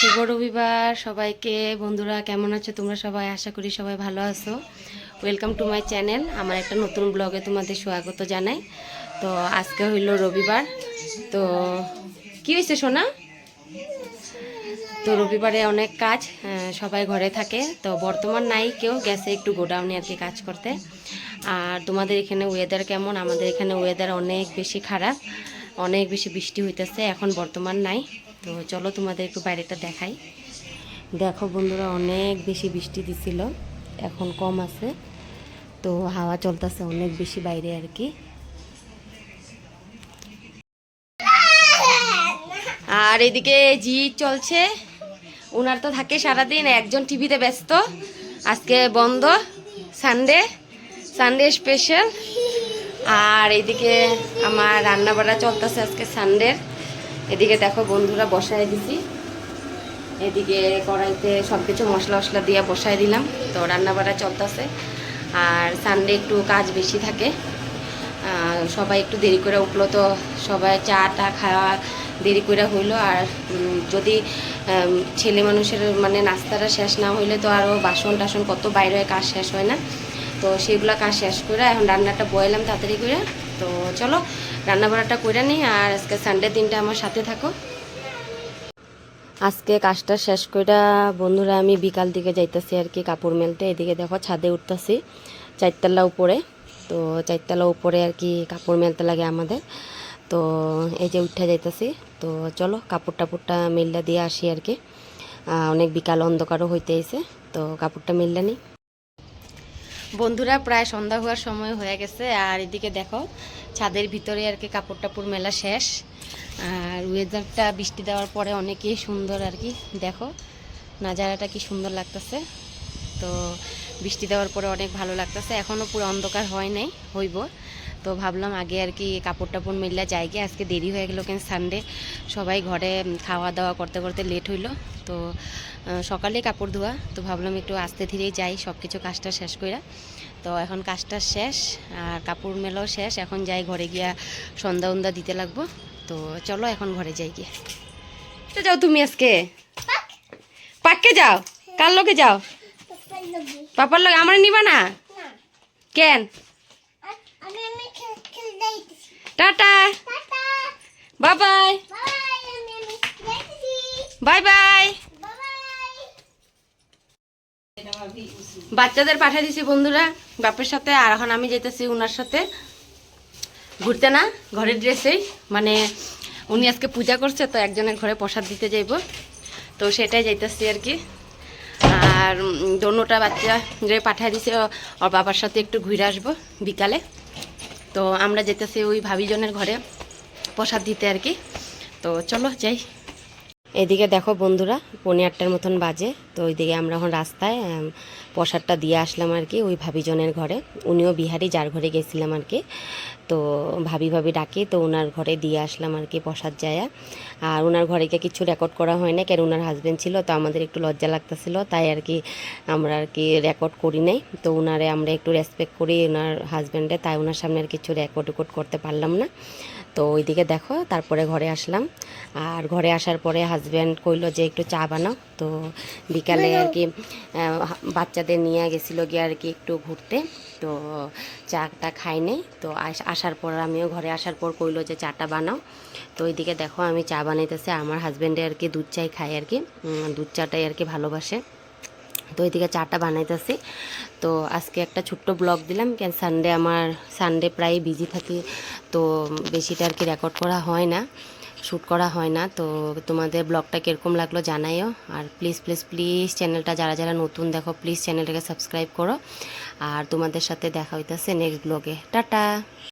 শুভ রবিবার সবাইকে। বন্ধুরা, কেমন আছো? তোমরা সবাই? আশা করি সবাই ভালো আছো। ওয়েলকাম টু মাই চ্যানেল আমার একটা নতুন ব্লগে তোমাদের স্বাগত জানাই। তো আজকে হইল রবিবার। তো কি হয়েছে সোনা? তো রবিবারে অনেক কাজ সবাই ঘরে থাকে। তো বর্তমান নাই কেউ, গেছে একটু গোডাউনে আর কি কাজ করতে। আর তোমাদের এখানে ওয়েদার কেমন? আমাদের এখানে ওয়েদার অনেক বেশি খারাপ। অনেক বেশি বৃষ্টি হইতেছে, এখন বর্তমান নাই। তো চলো তোমাদের একটু বাইরেটা দেখাই। দেখো বন্ধুরা, অনেক বেশি বৃষ্টি দিছিল, এখন কম আছে। তো হাওয়া চলতেছে অনেক বেশি বাইরে আর কি। আর এদিকে জি চলছে। ওনার তো থাকে সারাদিন, একজন টিভিতে ব্যস্ত। আজকে বন্ধ, সানডে সানডে স্পেশাল। আর এদিকে আমার রান্না বাড়া চলতেছে আজকে সানডের। এদিকে দেখো বন্ধুরা বসায় দিছি। এদিকে কড়াইতে সব কিছু মশলা মশলা দিয়ে বসাই দিলাম। তো রান্না বাড়া চলতেছে। আর সানডে একটু কাজ বেশি থাকে। সবাই একটু দেরি করে উঠল তো সবাই চা টা খাওয়া দেরি করে হইল। আর যদি ছেলে মানুষের মানে নাস্তাটা শেষ না হইলে তো আরও বাসন টাসন কত বাইরে কাজ শেষ হয় না। তো সেগুলো কাজ শেষ করে এখন রান্নাটা বয়ালাম তাড়াতাড়ি করে। তো চলো রান্না বান্নাটা করে নিই আর আজকে সানডে দিনটা আমার সাথে থাকো। আজকে কাজটা শেষ করে বন্ধুরা আমি বিকাল দিকে যাইতেছি আর কি কাপড় মেলতে। এদিকে দেখো ছাদে উঠতেছি চারতলা উপরে। তো চারতলা উপরে আর কি কাপড় মেলতে লাগে আমাদের। তো এই যে উঠে যাইতেছি। তো চলো কাপড় টাপড়টা মেললা দিয়ে আসি আর কি। অনেক বিকাল অন্ধকারও হইতে এসে তো কাপড়টা মেললা নিই। বন্ধুরা, প্রায় সন্ধ্যা হওয়ার সময় হয়ে গেছে। আর এদিকে দেখো, ছাদের ভিতরে আর কি কাপড় টাপড় মেলা শেষ। আর ওয়েদারটা বৃষ্টি দেওয়ার পরে অনেকেই সুন্দর আর কি। দেখো, নাজারাটা কি সুন্দর লাগতেছে। তো বৃষ্টি দেওয়ার পরে অনেক ভালো লাগতেছে। এখনও পুরো অন্ধকার হয় নাই, হইব। তো ভাবলাম আগে আর কি কাপড় টাপড় মেললা যাইগে আজকে দেরি হয়ে গেলো কেন সানডে সবাই ঘরে খাওয়া দাওয়া করতে করতে লেট হইল। তো সকালে কাপড় ধোয়া। তো ভাবলাম একটু আস্তে ধীরেই যাই সব কিছু কাজটা শেষ কইরা। তো এখন কাজটা শেষ আর কাপড় মেলাও শেষ। এখন যাই ঘরে গিয়া সন্ধ্যা উন্দা দিতে লাগবো। তো চলো এখন ঘরে যাই গিয়ে। তো যাও তুমি আজকে। পাককে যাও। কার লোকে যাও? পাপার লোক আমার নিবা না? কেন? Tata. Bye bye bye bye বাচ্চাদের পাঠিয়ে দিছি বন্ধুরা। বাপের সাথে, আর এখন আমি যেতেছি উনার সাথে। ঘুরতে না, ঘরের ড্রেসেই মানে উনি আজকে পূজা করছে, তো একজনের ঘরে প্রসাদ দিতে যাইব। তো সেটাই যাইতেছি আর কি। আর দোনোটা বাচ্চা যে পাঠিয়ে দিছে ওর বাবার সাথে একটু ঘুরে আসব বিকালে। তো আমরা যেতেছি ওই ভাবিজনের ঘরে প্রসাদ দিতে আর কি। তো চলো যাই। এদিকে দেখো বন্ধুরা, পৌনে আটটার মতন বাজে। তো ওইদিকে আমরা এখন রাস্তায় প্রসাদটা দিয়ে আসলাম আর কি ওই ভাবিজনের ঘরে। উনিও বিহারি, যার ঘরে গেছিলাম আর কি। তো ভাবি ভাবি ডাকি, তো ওনার ঘরে দিয়ে আসলাম আর কি প্রসাদ যায়া। আর ওনার ঘরে গিয়ে কিছু রেকর্ড করা হয় না কেন ওনার হাজব্যান্ড ছিল, তো আমাদের একটু লজ্জা লাগতেছিল, তাই আর কি আমরা আর কি রেকর্ড করি নাই। তো ওনারে আমরা একটু রেসপেক্ট করি ওনার হাজব্যান্ডে তাই ওনার সামনে আর কিছু রেকর্ড রেকর্ড করতে পারলাম না। তো ওইদিকে দেখো তারপরে ঘরে আসলাম। আর ঘরে আসার পরে হাজব্যান্ড কইলো যে একটু চা বানাও। তো বিকালে আর কি বাচ্চাদের নিয়ে গেছিল গিয়ে আর কি একটু ঘুরতে। তো চাটা খাই নেই। তো আস- আসার পর আমিও ঘরে আসার পর কইলো যে চাটা বানাও। তো ওইদিকে দেখো আমি চা বানাইতেছি। আমার হাজব্যান্ডে আর কি দুধ চাই খাই আর কি দুধ চাটাই আর কি ভালোবাসে। তো ওইদিকে চাটা বানাইতেছি। তো আজকে একটা ছোট্ট ব্লগ দিলাম, কেন সানডে আমার সানডে প্রায় বিজি থাকি, তো বেশিটা আর কি রেকর্ড করা হয় না শ্যুট করা হয় না। তো তোমাদের ব্লগটা কীরকম লাগল জানাইও, আর প্লিজ প্লিজ প্লিজ চ্যানেলটা যারা যারা নতুন, দেখো প্লিজ চ্যানেলটাকে সাবস্ক্রাইব করো। আর তোমাদের সাথে দেখা হইতেছে নেক্সট ব্লগে। টাটা!